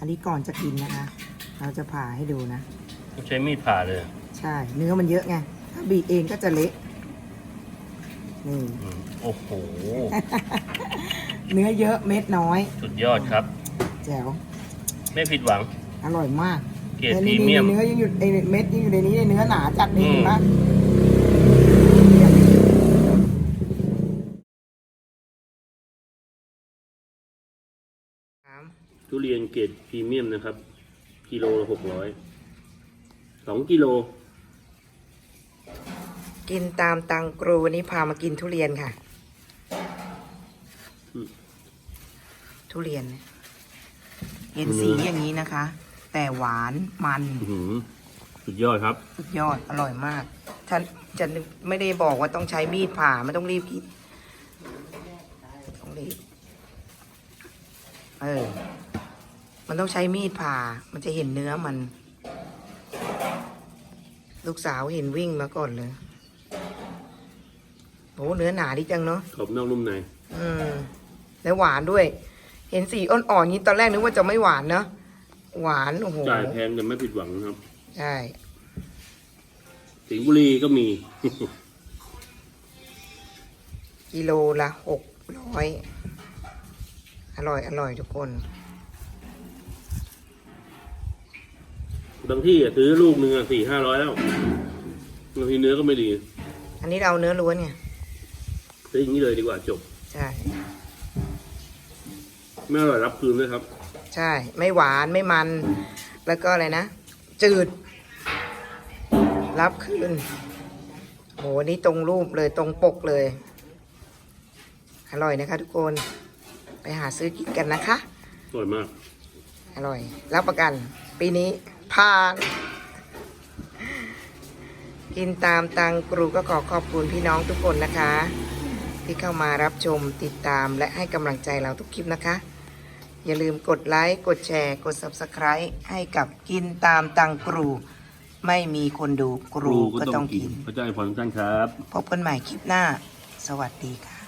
อันนี้ก่อนจะกินนะคะ เราจะผ่าให้ดูนะต้องใช้มีดผ่าเลย ใช่ เนื้อมันเยอะไง ถ้าบีบเองก็จะเละ นี่ อืมโอ้โห เนื้อเยอะเม็ดน้อย สุดยอดครับ แจ๋ว ไม่ผิดหวัง อร่อยมากเกรดแล้วพรีนี่เมียม เนื้อยังอยู่ไอเม็ดยังอยู่ในนี้เนื้อหนาจัดนี่อืม เห็นปะครับ ทุเรียนเกรดพรีเมียมนะครับ กิโลละหกร้อยสองกิโล กินตามตังกรูวันนี้พามากินทุเรียนค่ะ อืม ทุเรียน เห็นสีอย่างนี้นะคะ แต่หวานมันอื้อหือสุดยอดครับ สุดยอดอร่อยมาก ฉันฉันไม่ได้บอกว่าต้องใช้มีดผ่าไม่ต้องรีบกินต้องรีบเออ มันต้องใช้มีดผ่า มันจะเห็นเนื้อมัน ลูกสาวเห็นวิ่งมาก่อนเลยโหเนื้อหนาดีจังเนาะขอบนอกนุ่มใน อืม แล้วหวานด้วย เห็นสีอ่อนๆนี้ตอนแรกนึกว่าจะไม่หวานเนาะ หวาน โอ้โห จ่ายแพงแต่ไม่ผิดหวังนะครับ ใช่ สิงห์บุรีก็มี กิโลละหกร้อย อร่อย อร่อยทุกคน บางที่อะซื้อลูกหนึ่งอะสี่ห้าร้อยแล้วบางทีเนื้อก็ไม่ดีอันนี้เราเนื้อล้วนไงซื้ออย่างนี้เลยดีกว่าจบ ใช่ ไม่อร่อยรับคืนด้วยครับ ใช่ ไม่หวานไม่มัน แล้วก็อะไรนะ จืด รับคืนโหนี่ตรงรูปเลยตรงปกเลย อร่อยนะคะทุกคน ไปหาซื้อกินกันนะคะ อร่อยมาก อร่อย รับประกัน ปีนี้ ผ่านกินตามตังกรูก็ขอขอบคุณพี่น้องทุกคนนะคะ ที่เข้ามารับชมติดตามและให้กำลังใจเราทุกคลิปนะคะ อย่าลืมกดไลค์ กดแชร์ กด Subscribe ให้กับกินตามตังกรู ไม่มีคนดูกรูก็ต้องกินพระเจ้าอวยพรทุกท่านครับ พบกันใหม่คลิปหน้า สวัสดีค่ะ